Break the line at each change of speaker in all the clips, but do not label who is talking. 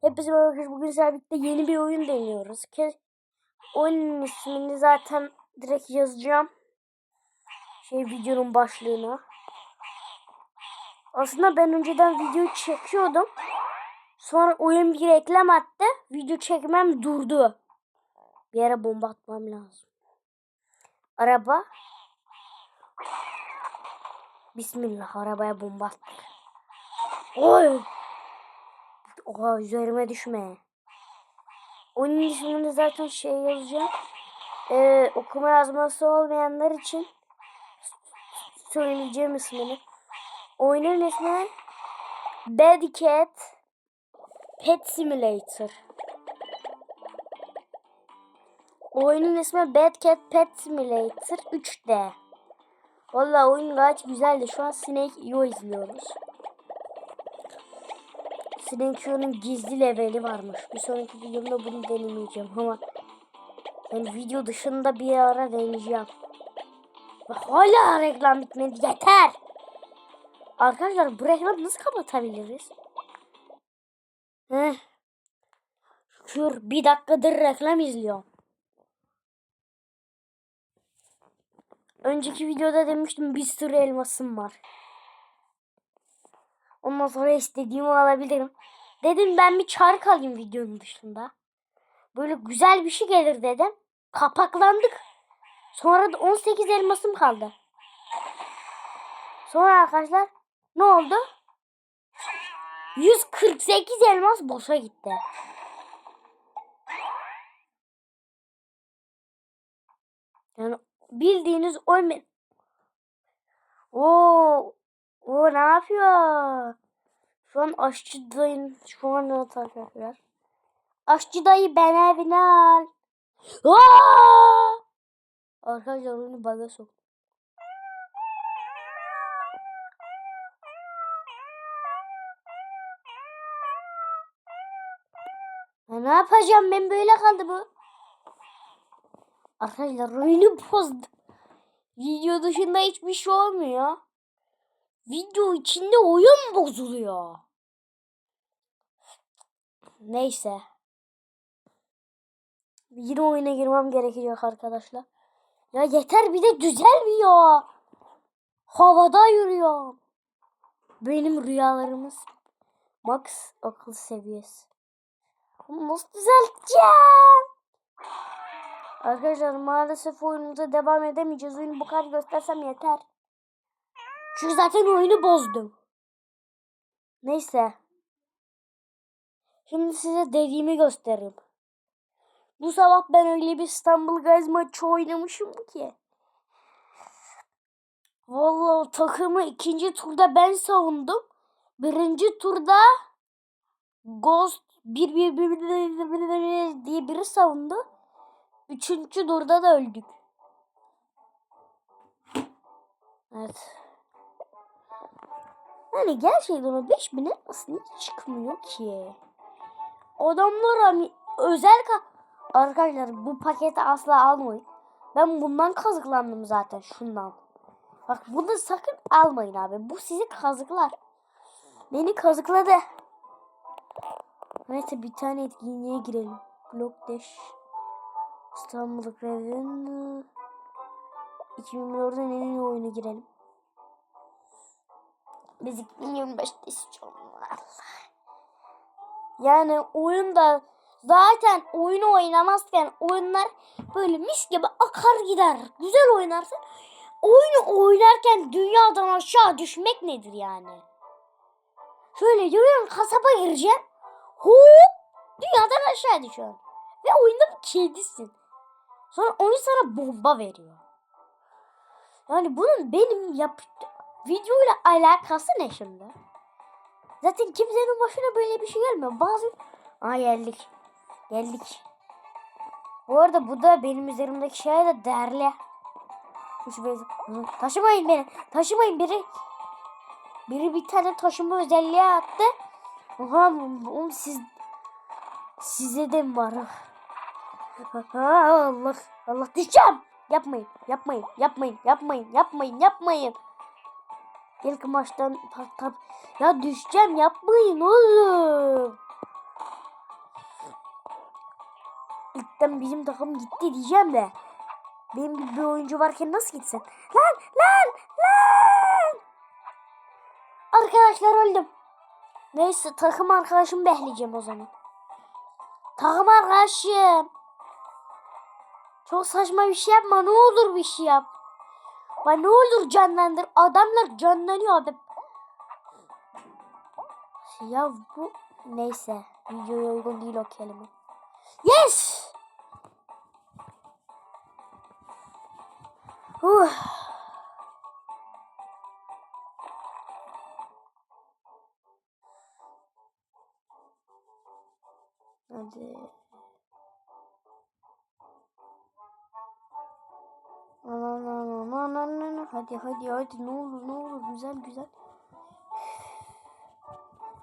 Hepinize merhaba. Bugün sizlerle yeni bir oyun deniyoruz. Ke oyunun ismini zaten direkt yazacağım. Şey videonun başlığına. Aslında ben önceden video çekiyordum. Sonra oyun bir reklam attı. Video çekmem durdu. Bir yere bomba atmam lazım. Araba. Bismillah arabaya bomba attık. Oy! Oha üzerime düşme. Oyunun ismini zaten şey yazacağım. Ee, okuma yazması olmayanlar için söyleyeceğim ismini. Oyunun ismi Bad Cat Pet Simulator. Oyunun ismi Bad Cat Pet Simulator 3D. Vallahi oyun gayet güzeldi. Şu an Snake Yo izliyoruz. Snake gizli leveli varmış. Bir sonraki videomda bunu denemeyeceğim ama yani video dışında bir ara deneyeceğim. Ve hala reklam bitmedi. Yeter. Arkadaşlar bu reklamı nasıl kapatabiliriz? Heh. Şükür bir dakikadır reklam izliyorum. Önceki videoda demiştim bir sürü elmasım var. Ondan sonra istediğimi alabilirim. Dedim ben bir çark alayım videonun dışında. Böyle güzel bir şey gelir dedim. Kapaklandık. Sonra da 18 elmasım kaldı. Sonra arkadaşlar ne oldu? 148 elmas boşa gitti. Yani bildiğiniz oyun Oo, o ne yapıyor? Şu an aşçı dayın şu an ne arkadaşlar? Aşçı dayı ben evine al. Aa! Arkadaşlar oyunu bug'a sok. Ya ne yapacağım ben böyle kaldı bu. Arkadaşlar oyunu bozdu. Video dışında hiçbir şey olmuyor. Video içinde oyun bozuluyor. Neyse. Yine oyuna girmem gerekecek arkadaşlar. Ya yeter bir de düzelmiyor. Havada yürüyor. Benim rüyalarımız max akıl seviyesi. Bunu nasıl düzelteceğim? Arkadaşlar maalesef oyunumuza devam edemeyeceğiz. Oyunu bu kadar göstersem yeter. Çünkü zaten oyunu bozdum. Neyse. Şimdi size dediğimi göstereyim. Bu sabah ben öyle bir İstanbul Guys maçı oynamışım ki. Vallahi takımı ikinci turda ben savundum. Birinci turda Ghost bir bir bir, bir, diye biri savundu. Üçüncü turda da öldük. Evet. Yani gerçekten o 5000 elmasın hiç çıkmıyor ki. Adamlar hani özel ka Arkadaşlar bu paketi asla almayın. Ben bundan kazıklandım zaten şundan. Bak bunu sakın almayın abi. Bu sizi kazıklar. Beni kazıkladı. Neyse bir tane etkinliğe girelim. Block Dash. İstanbul Grev'in 2024'den en iyi oyunu girelim. Biz 2025'te istiyorum. Yani oyunda zaten oyunu oynamazken oyunlar böyle mis gibi akar gider. Güzel oynarsın. Oyunu oynarken dünyadan aşağı düşmek nedir yani? Şöyle yürüyorum kasaba gireceğim. Hop dünyadan aşağı düşüyorsun. Ve oyunda bir kedisin. Sonra oyun sana bomba veriyor. Yani bunun benim yap videoyla alakası ne şimdi? Zaten kimsenin başına böyle bir şey gelmiyor. Bazı... Aa geldik. Geldik. Bu arada bu da benim üzerimdeki şey de değerli. Taşımayın beni. Taşımayın biri. Biri bir tane taşıma özelliği attı. Oha oğlum siz size de mi var? Allah Allah düşeceğim. Yapmayın, yapmayın, yapmayın, yapmayın, yapmayın, yapmayın. İlk maçtan tak tak. Ya düşeceğim yapmayın oğlum. cidden bizim takım gitti diyeceğim de. Benim gibi bir oyuncu varken nasıl gitsin? Lan lan lan. Arkadaşlar öldüm. Neyse takım arkadaşımı behleyeceğim o zaman. Takım arkadaşım. Çok saçma bir şey yapma. Ne olur bir şey yap. Bana ne olur canlandır. Adamlar canlanıyor abi. Ya bu neyse. Videoya uygun değil o kelime. Yes! Uh. Hadi. Hadi hadi hadi ne olur ne olur güzel güzel.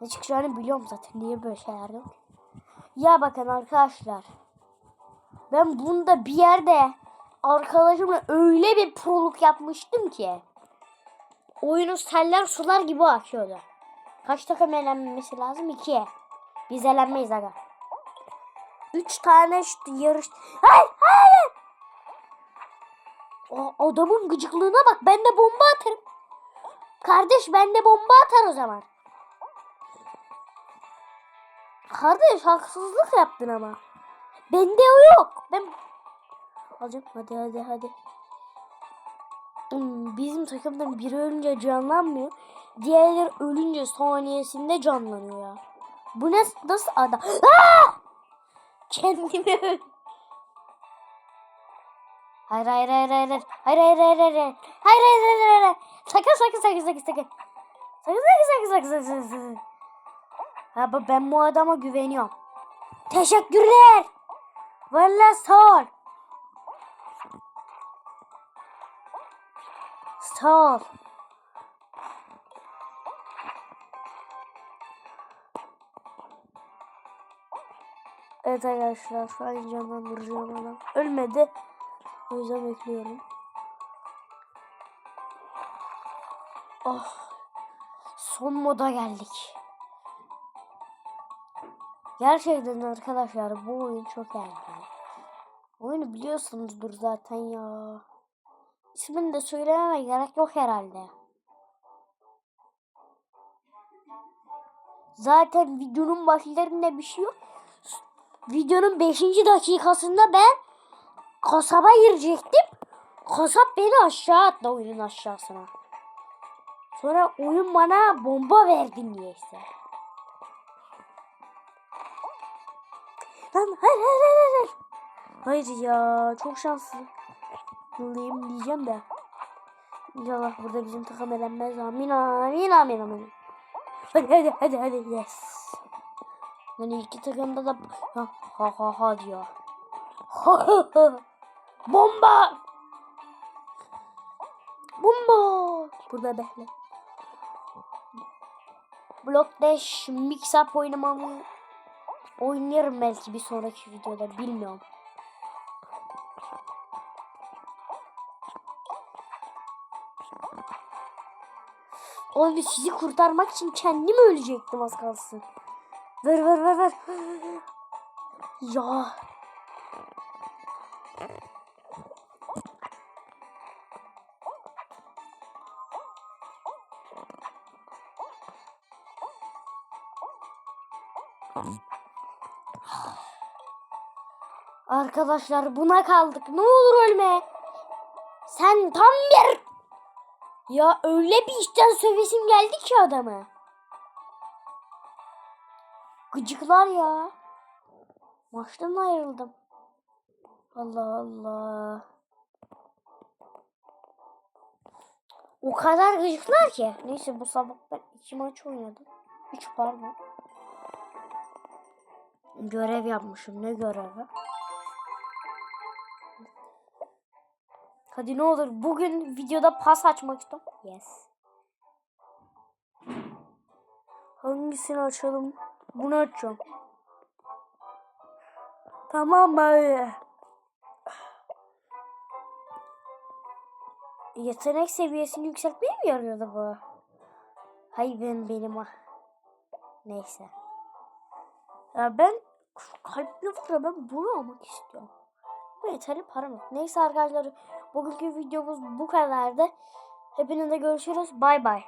Ne çıkacağını biliyorum zaten niye böyle şeyler yok. Ya bakın arkadaşlar. Ben bunda bir yerde arkadaşımla öyle bir proluk yapmıştım ki. Oyunu seller sular gibi akıyordu. Kaç takım elenmesi lazım? İki. Biz elenmeyiz aga. Üç tane yarış... Hayır hayır. O adamın gıcıklığına bak. Ben de bomba atarım. Kardeş ben de bomba atar o zaman. Kardeş haksızlık yaptın ama. Bende o yok. Ben alacağım. Hadi hadi hadi. Hmm, Bizim takımdan biri ölünce canlanmıyor. Diğerleri ölünce saniyesinde canlanıyor ya. Bu ne nasıl adam? Aa! Kendimi öl. Hayır hayır hayır hayır hayır. Hayır hayır hayır hayır hayır. Hayır hayır hayır hayır sakın sakın sakın sakın sakın. Sakın sakın sakın sakın sakın sakın ha bu- ben bu adama güveniyorum. Teşekkürler. Valla sağ ol. Sağ ol. Evet arkadaşlar şu an canlandıracağım adam. Ölmedi. O yüzden bekliyorum. Oh. Son moda geldik. Gerçekten arkadaşlar bu oyun çok eğlenceli. Oyunu biliyorsunuzdur zaten ya. İsmini de söylememe gerek yok herhalde. Zaten videonun başlarında bir şey yok. Videonun 5. dakikasında ben kasaba girecektim. Kasap beni aşağı attı oyunun aşağısına. Sonra oyun bana bomba verdi niyeyse. Lan hayır hayır hayır hayır. Hayır ya çok şanslı. Yıldayım diyeceğim de. İnşallah burada bizim takım elenmez. Amin amin amin amin. Hadi hadi hadi hadi yes. Yani iki takımda da ha ha, ha diyor. Ha ha ha. Bomba! Bomba! Burada bekle. Block Dash Mix Up oynamamı oynarım belki bir sonraki videoda bilmiyorum. Oğlum sizi kurtarmak için kendim ölecektim az kalsın. Ver ver ver ver. Ya. Arkadaşlar buna kaldık. Ne olur ölme. Sen tam bir... Ya öyle bir işten sövesim geldi ki adamı. Gıcıklar ya. Maçtan ayrıldım. Allah Allah. O kadar gıcıklar ki. Neyse bu sabah ben iki maç oynadım. Üç pardon. Görev yapmışım. Ne görevi? Hadi ne olur bugün videoda pas açmak istiyorum. Yes. Hangisini açalım? Bunu açacağım. Tamam abi. Yetenek seviyesini yükseltmeye mi yarıyordu bu? Hay ben benim ah. Neyse. Ya ben kalpli ya ben bunu almak istiyorum. Bu yeterli param yok. Neyse arkadaşlar bugünkü videomuz bu kadardı. Hepinize görüşürüz. Bay bay.